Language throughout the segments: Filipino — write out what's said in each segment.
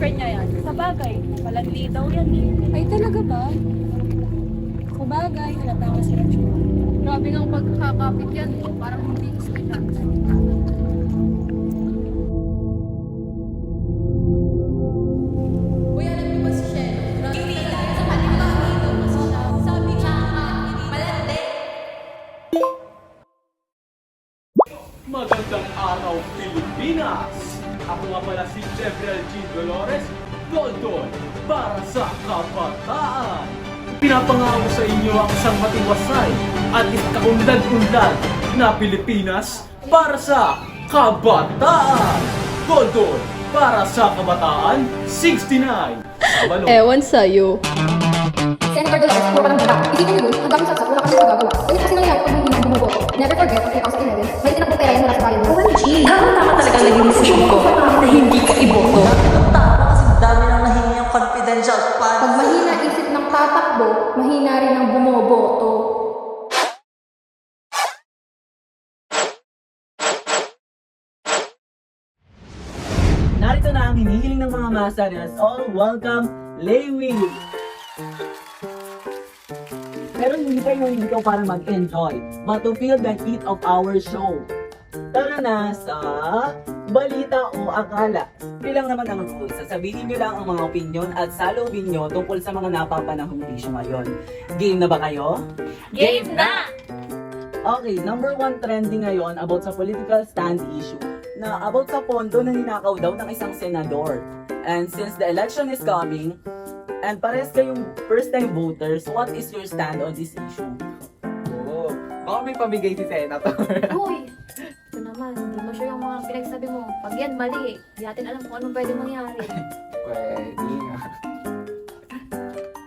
gay daw yan eh. Ay, talaga ba? Sabagay, halata ka sa itsura. Grabe ng pagkakapit yan eh. Parang hindi sa niya, malandi. Magandang araw, Pilipinas! Ako nga pala si Gabriel G. Dolores, Dondon, para sa kabataan! Pinapangako sa inyo ang isang matiwasay at kaunlad-unlad na Pilipinas para sa kabataan! Dondon, para sa kabataan, 69! Sabalo. Ewan sa'yo. Senator Dolores, puro ka ng baba. Isipin niyo yun, hanggang sa wala kang magagawa. Ganyan kasi nangyari pag hindi bumuboto. Never forget, ang 2011, may tinakbo pera yan mula sa bayan mo. OMG! Tama talaga naging desisyon ko ang hinihiling ng mga masa na all welcome Lewi! Pero hindi kayo dito para mag-enjoy, but to feel the heat of our show. Tara na sa balita o akala. Bilang naman ang rules, sasabihin nyo lang ang mga opinion at salubin nyo tungkol sa mga napapanahong issue ngayon. Game na ba kayo? Game na! Okay, number one trending ngayon about sa political stand issue na about sa pondo na ninakaw daw ng isang senador. And since the election is coming, and pares kayong first time voters, what is your stand on this issue? Oo. Baka may pamigay si Senator. Uy! Ito naman, hindi mo sure yung mga pinagsabi mo. Pag yan mali, hindi natin alam kung anong pwede mangyari. Pwede nga.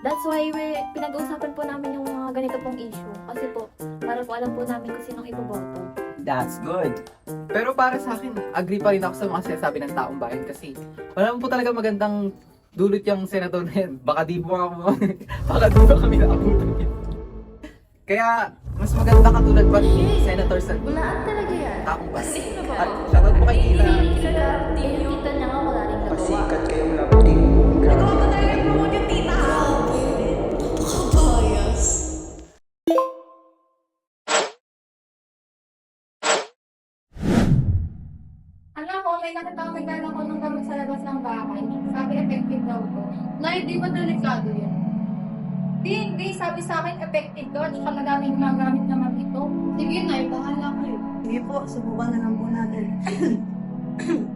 That's why we, pinag-uusapan po namin yung mga ganito pong issue. Kasi po, para po alam po namin kung sinong iboboto. That's good. Pero para sa akin, agree pa rin ako sa mga sinasabi ng taong bayan kasi wala mo po talaga magandang dulot yung senator na yan. Baka di mo ako, baka di ba kami naabutan yun. Kaya, mas maganda katulad pa ni Senator sa Unaan talaga yan. taong bayan. Sino ba? At shoutout po kay Tila. Yung tita niya nga wala rin nagawa. Pasikat kayong may nakita nagdala ko ng gamit sa labas ng bahay. Sabi, effective daw to. Nay, di ba delikado yun? Di, hindi. Sabi sa akin, effective to. At saka madaming gumagamit naman ito. Sige, Nay, bahala kayo. Sige po, subukan na lang po natin.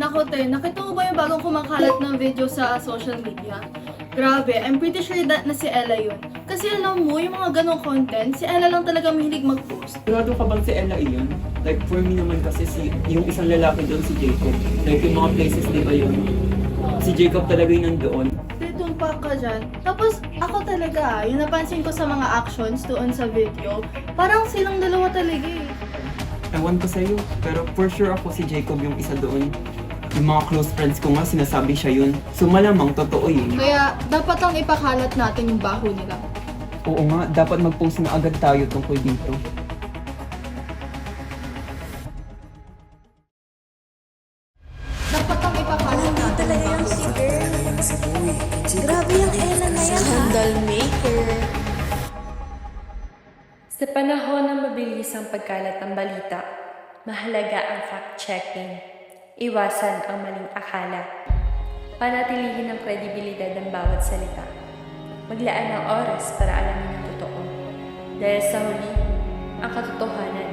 Nako te, nakita mo ba yung bagong kumakalat ng video sa social media? Grabe, I'm pretty sure that na si Ella yun. Kasi alam mo, yung mga ganong content, si Ella lang talaga mahilig mag-post. Sigurado ka bang si Ella iyon? Like, for me naman kasi si, yung isang lalaki doon si Jacob. Like, yung mga places, di ba yun? Si Jacob talaga yung nandoon. Te, tumpak ka dyan. Tapos, ako talaga, yung napansin ko sa mga actions doon sa video, parang silang dalawa talaga eh. Ewan ko sa'yo, pero for sure ako si Jacob yung isa doon. Yung mga close friends ko nga, sinasabi siya yun. So malamang totoo yun. Kaya, dapat lang ipakalat natin yung baho nila. Oo nga, dapat mag-post na agad tayo tungkol dito. Dapat lang ipakalat natin Talaga yung si girl. Grabe yung Ella na yan ha. Scandal maker. Sa panahon ng mabilis ang pagkalat ng balita, mahalaga ang fact-checking. Iwasan ang maling akala. Panatilihin ang kredibilidad ng bawat salita. Maglaan ng oras para alamin ang totoo. Dahil sa huli, ang katotohanan